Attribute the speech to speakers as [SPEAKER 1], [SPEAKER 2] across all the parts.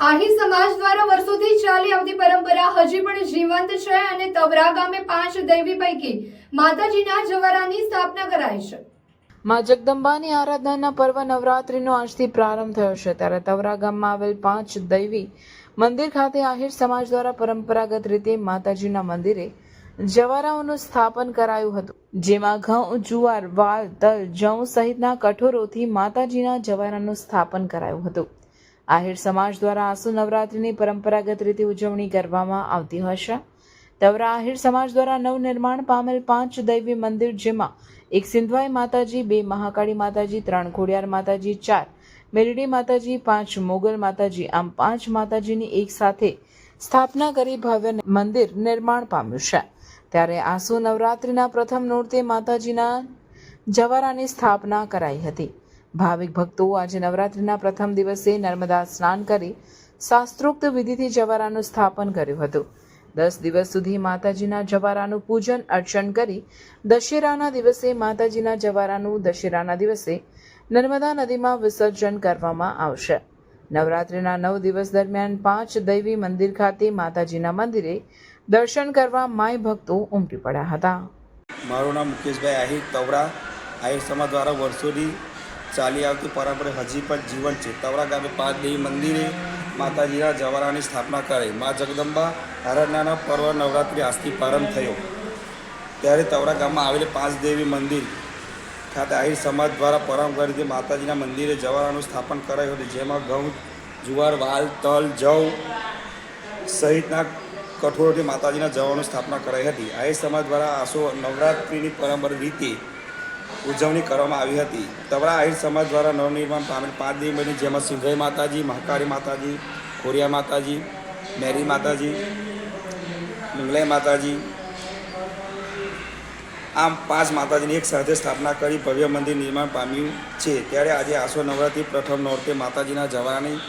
[SPEAKER 1] આહી સમાજ દ્વારા વર્ષોથી ચાલી આવતી પરંપરા હજી પણ જીવંત છે અને તવરા ગામે પાંચ દૈવી પૈકી માતાજીના જવારાની સ્થાપના કરાઈ છે.
[SPEAKER 2] માં જગદંબાની આરાધનાના પર્વ નવરાત્રિનો આજથી પ્રારંભ થયો છે. ત્યારે તવરા ગામમાં આવેલ પાંચ દૈવી મંદિર ખાતે આહિર સમાજ દ્વારા પરંપરાગત રીતે માતાજીના મંદિરે જવારાઓનું સ્થાપન કરાયું હતું. જેમાં ઘઉં, જુવાર, વાલ, તલ જવ સહિતના કઠોરોથી માતાજીના જવારાનું સ્થાપન કરાયું હતું. આહિર સમાજ દ્વારા આસુ નવરાત્રિની પરંપરાગત રીતે ઉજવણી કરવામાં આવતી હશે. તવરા આહિર સમાજ દ્વારા નવનિર્માણ પામેલ પાંચ દૈવી મંદિર, જેમાં એક સિંધવાઈ માતાજી, બે મહાકાળી માતાજી, ત્રણ ખોડિયાર માતાજી, ચાર મેરડી માતાજી, પાંચ મોગલ માતાજી, આમ પાંચ માતાજીની એક સાથે સ્થાપના કરી ભવ્ય મંદિર નિર્માણ પામ્યું છે. ત્યારે આસુ નવરાત્રિના પ્રથમ નોરતે માતાજીના જવારાની સ્થાપના કરાઈ હતી. ભાવિક ભક્તો આજે નવરાત્રિના પ્રથમ દિવસે નર્મદા સ્નાન કરી શાસ્ત્રોક્ત વિધિથી જવારાનું સ્થાપન કર્યું હતું. દસ દિવસ સુધી માતાજીના જવારાનું પૂજન, અર્ચન કરી દશેરાના દિવસે માતાજીના જવારાનું દશેરાના દિવસે નર્મદા નદીમાં વિસર્જન કરવામાં આવશે. નવરાત્રિના નવ દિવસ દરમિયાન પાંચ દૈવી મંદિર ખાતે માતાજીના મંદિરે દર્શન કરવા માય ભક્તો ઉમટી પડ્યા હતા.
[SPEAKER 3] મારું નામ મુકેશભાઈ આહિર તવરા, આહિર સમાજ દ્વારા વર્ષોથી ચાલી આવતી પરંપરા હજી પણ જીવન છે. તવરા ગામે પાંચ દેવી મંદિરે માતાજીના જવારાની સ્થાપના કરાઈ. મા જગદંબા આરાધનાના પર્વ નવરાત્રિ આજથી પ્રારંભ થયો. ત્યારે તવરા ગામમાં આવેલી પાંચ દેવી મંદિર ખાતે આહિર સમાજ દ્વારા પરંપરા રીતે માતાજીના મંદિરે જવારાનું સ્થાપન કરાયું હતું, જેમાં ઘઉં, જુવાર, વાલ, તલ, જવ સહિતના કઠોળથી માતાજીના જવાનું સ્થાપના કરાઈ હતી. આહિર સમાજ દ્વારા આસો નવરાત્રિની પરંપરા રીતે ઉજવણી કરવામાં આવી હતી. તવરા આહિર સમાજ દ્વારા નવનિર્માણ પામેલ પાંચ દેવીની જેમાં સિંધાઈ માતાજી, મહાકાળી માતાજી, ખોરિયા માતાજી, મેરી માતાજી, મંગલાઈ માતાજી, આમ પાંચ માતાજીની એક સાથે સ્થાપના કરી ભવ્ય મંદિર નિર્માણ પામ્યું છે. ત્યારે આજે આસો નવરાત્રિ પ્રથમ નોરતે માતાજીના જવાની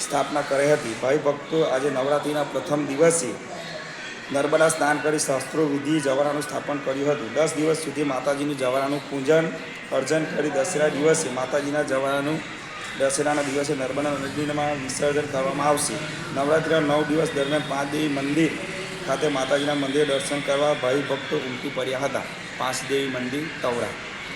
[SPEAKER 3] સ્થાપના કરી હતી. ભાઈ ભક્તો આજે નવરાત્રિના પ્રથમ દિવસે નર્મદા સ્નાન કરી શાસ્ત્રો વિધિ જવારાનું સ્થાપન કર્યું હતું. દસ દિવસ સુધી માતાજીનું જવારાનું પૂજન અર્જન કરી દશેરા દિવસે માતાજીના જવારાનું દશેરાના દિવસે નર્મદા નદીમાં વિસર્જન કરવામાં આવશે. નવરાત્રિના નવ દિવસ દરમિયાન પાંચ દેવી મંદિર ખાતે માતાજીના મંદિરે દર્શન કરવા ભાઈ ભક્તો ઉમટી પડ્યા હતા. પાંચ દેવી મંદિર, તવરા.